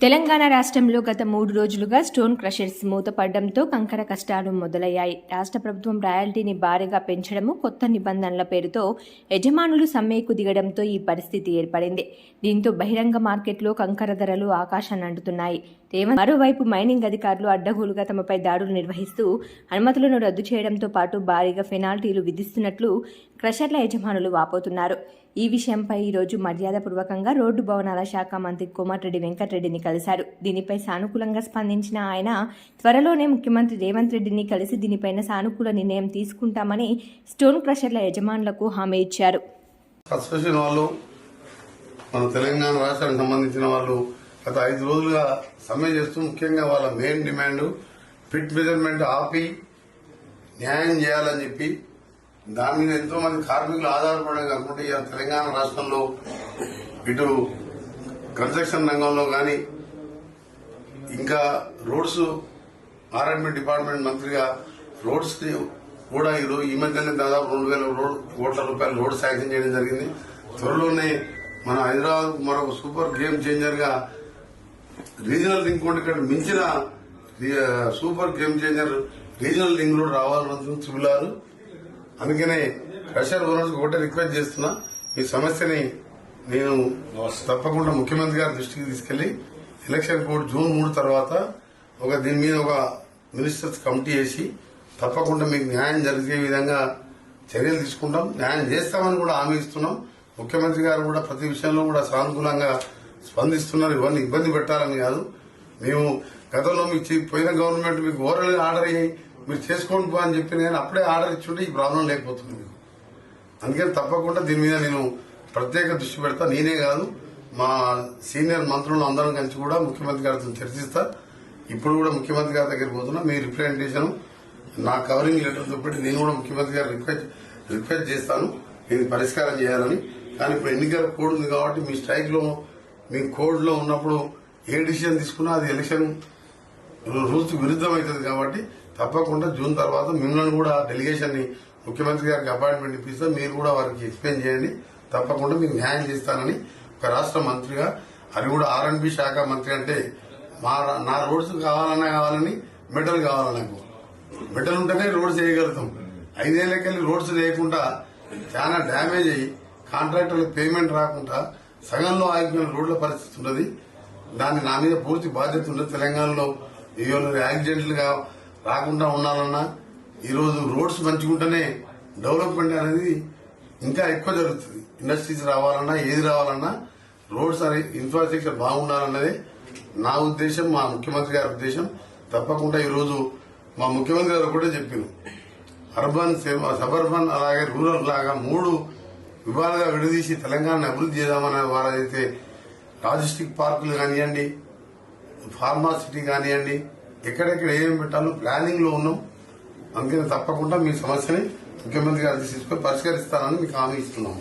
తెలంగాణ రాష్ట్రంలో గత మూడు రోజులుగా స్టోన్ క్రషర్స్ మూతపడడంతో కంకర కష్టాలు మొదలయ్యాయి. రాష్ట్ర ప్రభుత్వం రాయల్టీని భారీగా పెంచడము కొత్త నిబంధనల పేరుతో యజమానులు సమ్మెకు దిగడంతో ఈ పరిస్థితి ఏర్పడింది. దీంతో బహిరంగ మార్కెట్లో కంకర ధరలు ఆకాశాన్ని అంటుతున్నాయి. మరోవైపు మైనింగ్ అధికారులు అడ్డగోలుగా తమపై దాడులు నిర్వహిస్తూ అనుమతులను రద్దు చేయడంతో పాటు భారీగా పెనాల్టీలు విధిస్తున్నట్లు క్రషర్ల యజమానులు వాపోతున్నారు. ఈ విషయంపై ఈరోజు మర్యాదపూర్వకంగా రోడ్డు భవనాల శాఖ మంత్రి కోమటిరెడ్డి వెంకటరెడ్డిని కలిశారు. దీనిపై సానుకూలంగా స్పందించిన ఆయన త్వరలోనే ముఖ్యమంత్రి రేవంత్ రెడ్డిని కలిసి దీనిపైన సానుకూల నిర్ణయం తీసుకుంటామని స్టోన్ క్రషర్ల యజమానులకు హామీ ఇచ్చారు. వాళ్ళు మన తెలంగాణ రాష్ట్రానికి సంబంధించిన వాళ్ళు గత ఐదు రోజులుగా సమ్మె చేస్తూ ముఖ్యంగా వాళ్ళ మెయిన్ డిమాండ్ ఫిట్ మెజర్మెంట్ ఆపి న్యాయం చేయాలని చెప్పి దాని మీద ఎంతో మంది కార్మికులు ఆధారపడడం కాకుండా తెలంగాణ రాష్ట్రంలో ఇటు కన్స్ట్రక్షన్ రంగంలో కానీ ఇంకా రోడ్స్ ఆర్ఎండ్బి డిపార్ట్మెంట్ మంత్రిగా రోడ్స్ కూడా ఈరోజు ఈ మధ్యనే దాదాపు రెండు వేల కోట్ల రూపాయల రోడ్ శాంక్షన్ చేయడం జరిగింది. త్వరలోనే మన హైదరాబాద్ మరొక సూపర్ గేమ్ చేంజర్గా రీజనల్ లింక్ కూడా ఇక్కడ మించిన super game changer regional link road రావాలని త్రిబులారు అందుకనే ప్రెషర్ ఓనర్స్ ఒకటే రిక్వెస్ట్ చేస్తున్నా ఈ సమస్యని నేను తప్పకుండా ముఖ్యమంత్రి గారి దృష్టికి తీసుకెళ్ళి ఎలక్షన్ కోడ్ జూన్ మూడు తర్వాత ఒక దీని మీద ఒక మినిస్టర్స్ కమిటీ వేసి తప్పకుండా మీకు న్యాయం జరిగే విధంగా చర్యలు తీసుకుంటాం. న్యాయం చేస్తామని కూడా హామీ ఇస్తున్నాం. ముఖ్యమంత్రి గారు కూడా ప్రతి విషయంలో కూడా సానుకూలంగా స్పందిస్తున్నారు. ఇవన్నీ ఇబ్బంది పెట్టాలని కాదు. మేము గతంలో మీకు పోయిన గవర్నమెంట్ మీకు ఓరల్ ఆర్డర్ అయ్యి మీరు చేసుకోండి పో అని చెప్పి నేను అప్పుడే ఆర్డర్ ఇచ్చుంటే ఈ ప్రాబ్లం లేకపోతుంది మీకు. అందుకని తప్పకుండా దీని మీద నేను ప్రత్యేక దృష్టి పెడతా. నేనే కాదు. మా సీనియర్ మంత్రులు అందరం కలిసి కూడా ముఖ్యమంత్రి గారితో చర్చిస్తా. ఇప్పుడు కూడా ముఖ్యమంత్రి గారి దగ్గరికి పోతున్నా. మీ రిప్రజెంటేషన్ నా కవరింగ్ లెటర్తో పెట్టి నేను కూడా ముఖ్యమంత్రి గారు రిక్వెస్ట్ రిక్వెస్ట్ చేస్తాను. దీన్ని పరిష్కారం చేయాలని. కానీ ఇప్పుడు ఎన్నికల కోడ్ ఉంది కాబట్టి మీ స్ట్రైక్లో మీ కోడ్లో ఉన్నప్పుడు ఏ డిసిజన్ తీసుకున్నా అది ఎలక్షన్ రూల్స్ విరుద్ధం అవుతుంది కాబట్టి తప్పకుండా జూన్ తర్వాత మిమ్మల్ని కూడా డెలిగేషన్ని ముఖ్యమంత్రి గారికి అపాయింట్మెంట్ ఇప్పిస్తే. మీరు కూడా వారికి ఎక్స్ప్లెయిన్ చేయండి. తప్పకుండా మీకు న్యాయం చేస్తానని ఒక రాష్ట్ర మంత్రిగా అది కూడా ఆర్ఎండ్బి శాఖ మంత్రి అంటే మా నా రోడ్స్ కావాలన్నా కావాలని మెడల్ కావాలి నాకు. మెటల్ ఉంటేనే రోడ్స్ వేయగలుగుతాం. ఐదేళ్ళకెళ్ళి రోడ్స్ లేకుండా చాలా డ్యామేజ్ అయ్యి కాంట్రాక్టర్లకు పేమెంట్ రాకుండా సగంలో ఆగిపోయిన రోడ్ల పరిస్థితి ఉన్నది. దాన్ని నా మీద పూర్తి బాధ్యత ఉన్నది తెలంగాణలో. ఇవాళ యాక్సిడెంట్లుగా రాకుండా ఉండాలన్నా ఈరోజు రోడ్స్ మంచిగుంటేనే డెవలప్మెంట్ అనేది ఇంకా ఎక్కువ జరుగుతుంది. ఇండస్ట్రీస్ రావాలన్నా ఏది రావాలన్నా రోడ్స్ అనే ఇన్ఫ్రాస్ట్రక్చర్ బాగుండాలన్నది నా ఉద్దేశం మా ముఖ్యమంత్రి గారి ఉద్దేశం. తప్పకుండా ఈరోజు మా ముఖ్యమంత్రి గారు కూడా చెప్పింది అర్బన్ సబర్బన్ అలాగే రూరల్ లాగా మూడు విభాగాలుగా విడదీసి తెలంగాణ అభివృద్ధి చేద్దామనే వారైతే లాజిస్టిక్ పార్కులు కానివ్వండి ఫార్మాసిటీ కానివ్వండి ఎక్కడెక్కడ ఏమేమి పెట్టాలో ప్లానింగ్లో ఉన్నాం. అందుకని తప్పకుండా మీ సమస్యని ముఖ్యమంత్రి గారు తీసుకొని పరిష్కరిస్తానని మీకు హామీ ఇస్తున్నాం.